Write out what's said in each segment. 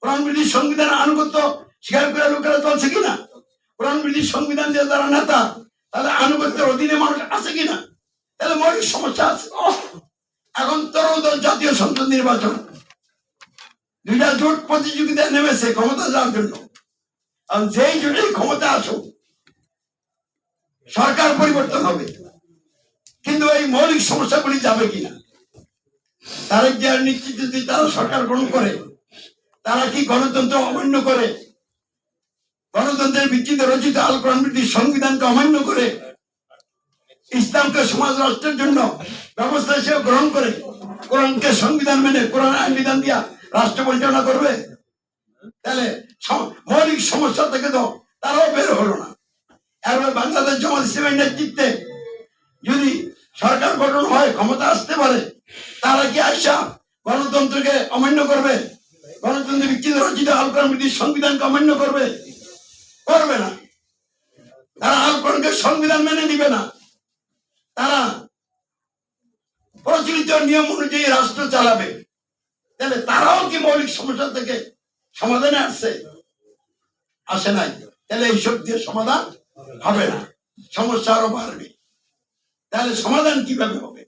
কোরআন সংবিধান আনুগত্য স্বীকার করে লোকেরা চলছে কিনা? কোরআন সংবিধান দিয়ে যারা নেতা, তাদের আনুগত্যের অধীনে মানুষ আছে কিনা? তাহলে মৌলিক সমস্যা আছে। এখন ত্রয়োদশ জাতীয় সংসদ নির্বাচন। দুইটা জোট প্রতিযোগিতায় নেমেছে ক্ষমতা যাওয়ার জন্য। আর যেই জোটেই ক্ষমতা আসুক, সরকার পরিবর্তন হবে। কিন্তু এই মৌলিক সমস্যাগুলি যাবে কিনা? তারেক জিয়ার নিশ্চিত যদি তারা সরকার গ্রহণ করে তারা কি গণতন্ত্র অমান্য করে? গণতন্ত্রের ভিত্তিতে রচিত আল কোরআন সংবিধানকে অমান্য করে? ইসলামকে সমাজ রাষ্ট্রের জন্য ব্যবস্থা হিসেবে গ্রহণ করে? কোরআনকে সংবিধান মেনে, কোরআন আইন বিধান দিয়া রাষ্ট্র পরিচালনা করবে? তাহলে মৌলিক সমস্যা থেকে তো তারাও বের হলো না। এরপর বাংলাদেশ জামাত ইসলামের নেতৃত্বে যদি সরকার গঠন হয়, ক্ষমতা আসতে পারে, তারা কি আশা গণতন্ত্রকে অমান্য করবে? গণতন্ত্র বিচ্ছিন্ন রচিত আলকরণ ব্রিটিশ সংবিধানকে অমান্য করবে? করবে না। তারা আলকরণকে সংবিধান মেনে নিবে না। তারা প্রচলিত নিয়ম অনুযায়ী রাষ্ট্র চালাবে। তাহলে তারাও কি মৌলিক সমস্যা থেকে সমাধানে আসছে? আসে নাই। তাহলে এইসব দিয়ে সমাধান হবে না। সমস্যা আরও বাড়বে। তাহলে সমাধান কীভাবে হবে?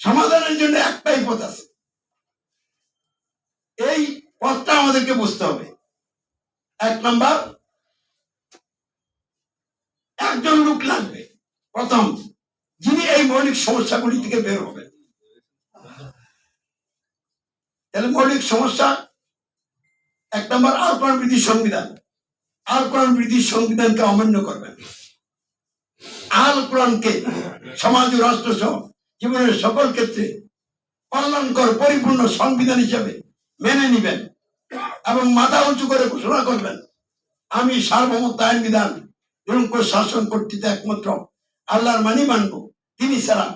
সমাধানের জন্য একটাই পথ আছে এই পথটা আমাদেরকে বুঝতে হবে। এক নাম্বার, একজন লোক লাগবে। প্রথম, যিনি এই মৌলিক সমস্যাগুলি থেকে বের হবেন। তাহলে মৌলিক সমস্যা, এক নম্বর আল কোরআন বিধি সংবিধান। আর কোরআন বিধি সংবিধানকে অমান্য করবেন। আল কোরআনকে সমাজ ও রাষ্ট্র সহ জীবনের সকল ক্ষেত্রে কল্যাণকর পরিপূর্ণ সংবিধান হিসেবে মেনে নিবেন। এবং মাথা উঁচু করে ঘোষণা করবেন, আমি সার্বভৌমত্ব আইন বিধান নিরঙ্কুশ শাসন কর্তৃত্ব একমাত্র, আল্লাহর মানি মানবো, তিনি ছাড়া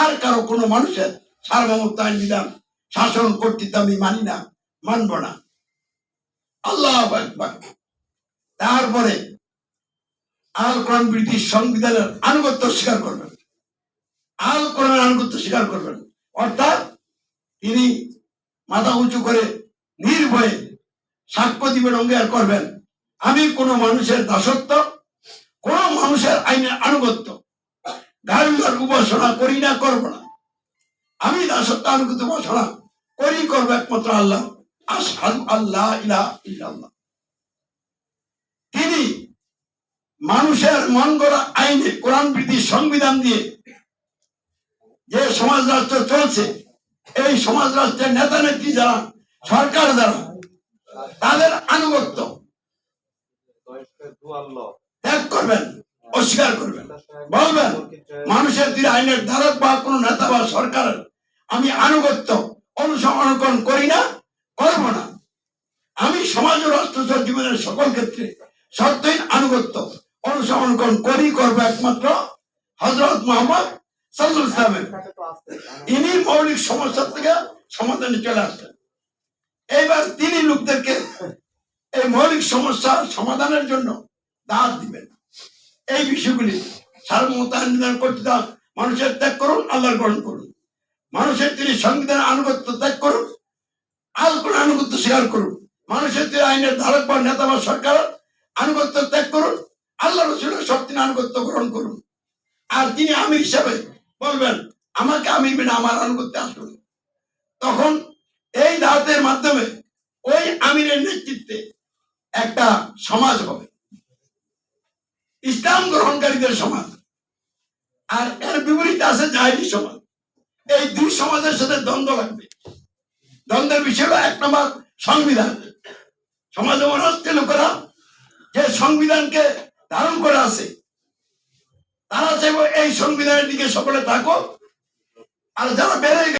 আর কারও কোনো মানুষের সার্বভৌমত্ব আইন বিধান শাসন কর্তৃত্ব আমি মানি না, মানব না। আল্লাহ তারপরে আল কোরআন ব্রিটিশ সংবিধানের আনুগত্য স্বীকার করবেন। আল কোরআনের আনুগত্য স্বীকার করবেন। অর্থাৎ তিনি মাথা উঁচু করে নির্ভয়ে সাক্ষ্য দিবেন অঙ্গীকার করবেন। আমি কোন মানুষের দাসত্ব, কোন মানুষের আইনের আনুগত্য গাড়ির উপাসনা করি না, করব না। আমি দাসত্ব, আনুগত্য উপাসনা করি, করব একমাত্র আল্লাহ। আশহাদু আল্লাহ তিনি মানুষের মন গড়া আইনে কোরআন প্রীতি সংবিধান দিয়ে যে সমাজ রাষ্ট্র চলছে, এই সমাজ রাষ্ট্রের নেতা নেত্রী যারা সরকার যারা, তাদের আনুগত্য। ত্যাগ করবেন, অস্বীকার করবেন। বলবেন, মানুষের দিকে আইনের ধারক বা কোন নেতা বা সরকারের আমি আনুগত্য অনুসরণ করি না, করব না। আমি সমাজ ও রাষ্ট্র জীবনের সকল ক্ষেত্রে শর্তহীন আনুগত্য অনুসরণ করি, করব একমাত্র হজরত মোহাম্মদ সাল্লুল ইসলামের ইনি মৌলিক সমস্যা থেকে সমাধানে চলে আসছেন। এইবার তিনি লোকদেরকে এই মৌলিক সমস্যা সমাধানের জন্য দাঁত দিবেন। এই বিষয়গুলি সার্বমতায়ন করতে দাও মানুষের ত্যাগ করুন, আল্লাহর গ্রহণ করুন। মানুষের তিনি সংবিধান আনুগত্য ত্যাগ করুন আল কোন আনুগত্য স্বীকার করুন। মানুষের তিনি আইনের ধারক বা নেতা বা সরকার, আনুগত্য ত্যাগ করুন আল্লাহ রসুলের সব তিনি আনুগত্য গ্রহণ করুন। আর তিনি আমির হিসাবে বলবেন, আমাকে আমির বিনা আমার আনুগত্য আসুন তখন এই দাওয়াতের মাধ্যমে ওই আমিরের নেতৃত্বে একটা সমাজ হবে। ইসলাম গ্রহণকারীদের সমাজ। আর এর বিপরীতে আছে জাহিদি সমাজ। এই দুই সমাজের সাথে দ্বন্দ্ব লাগবে। দ্বন্দ্বের বিষয় হলো এক নম্বর সংবিধান। সমাজ রাষ্ট্রের লোকেরা যে সংবিধানকে ধারণ করে আছে, তারা চাইব এই সংবিধানের দিকে সকলে থাকো আর যারা বেড়ে